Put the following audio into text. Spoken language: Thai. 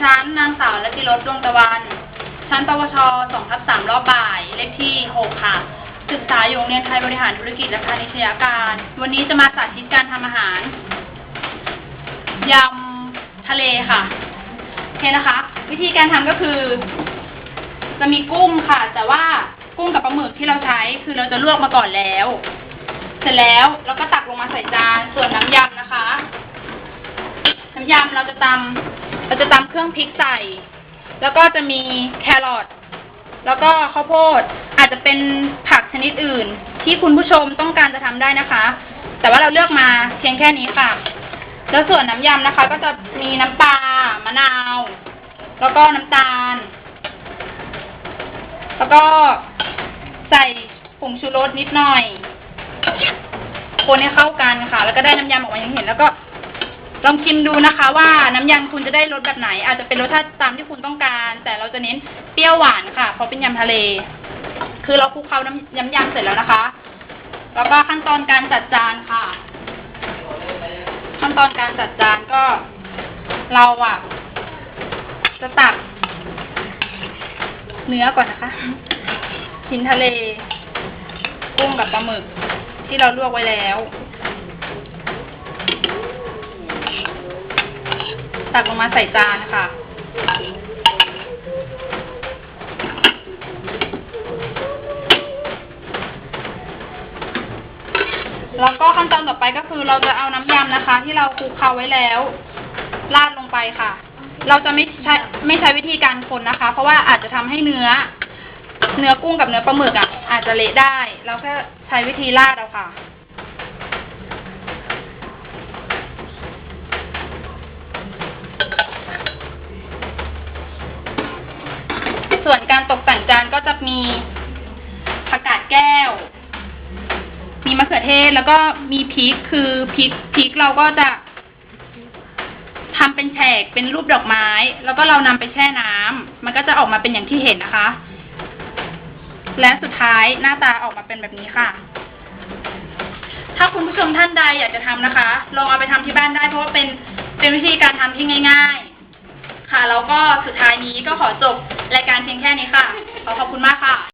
ชั้นนางสาวและติรสดวงตะวันชั้นปวช2ทับ3รอบบ่าย เลขที่6ค่ะ ศึกษาอยู่โรงเรียนไทยบริหารธุรกิจและพาณิชยการ วันนี้จะมาสาธิตการทำอาหารยำทะเลค่ะโอเคนะคะ วิธีการทำก็คือ จะมีกุ้งค่ะ แต่ว่ากุ้งกับปลาหมึกที่เราใช้ คือเราจะลวกมาก่อนแล้ว เสร็จแล้วเราก็ตักลงมาใส่จาน ส่วนน้ำยำนะคะ น้ำยำเราจะตำ เราจะตำเครื่องพริกใส่ แล้วก็จะมีแครอท แล้วก็ข้าวโพด อาจจะเป็นผักชนิดอื่น ที่คุณผู้ชมต้องการจะทำได้นะคะ แต่ว่าเราเลือกมาเพียงแค่นี้ค่ะ แล้วส่วนน้ำยำนะคะ ก็จะมีน้ำปลามะนาว แล้วก็น้ำตาล แล้วก็ใส่ผงชูรสนิดหน่อย คนให้เข้ากันค่ะ แล้วก็ได้น้ำยำออกมาอย่างที่เห็นแล้วก็ ลองชิมดูนะคะ ว่าน้ำยำคุณจะได้รสแบบไหน อาจจะเป็นรสชาติตามที่คุณต้องการ แต่เราจะเน้นเปรี้ยวหวานค่ะ เพราะเป็นยำทะเล คือเราคลุกเคล้าน้ำยำยำเสร็จแล้วนะคะ แล้วก็ขั้นตอนการจัดจานค่ะ ขั้นตอนการจัดจานก็เราอะ จะตักเนื้อก่อนนะคะชิ้นทะเลกุ้งกับปลาหมึกที่เราลวกไว้แล้ว ตักลงมาใส่จานค่ะ แล้วก็ขั้นตอนต่อไปก็คือเราจะเอาน้ำยำนะคะ ที่เราคลุกเคล้าไว้แล้วราดลงไปค่ะ เราจะไม่ใช้ไม่ใช้วิธีการคนนะคะ เพราะว่าอาจจะทำให้เนื้อ เนื้อกุ้งกับเนื้อปลาหมึกอะอาจจะเละได้ เราแค่ใช้วิธีราดเอาค่ะ ส่วนการตกแต่งจานก็จะมีผักกาดแก้ว มีมะเขือเทศแล้วก็มีพริกคือพริกพริกเราก็จะทำเป็นแฉกเป็นรูปดอกไม้ แล้วก็เรานำไปแช่น้ำมันก็จะออกมาเป็นอย่างที่เห็นนะคะ และสุดท้ายหน้าตาออกมาเป็นแบบนี้ค่ะ ถ้าคุณผู้ชมท่านใดอยากจะทำนะคะ ลองเอาไปทำที่บ้านได้เพราะว่าเป็นเป็นวิธีการทำที่ง่าย ๆ ค่ะ แล้วก็สุดท้ายนี้ก็ขอจบ รายการเพียงแค่นี้ค่ะ ขอขอบคุณมากค่ะ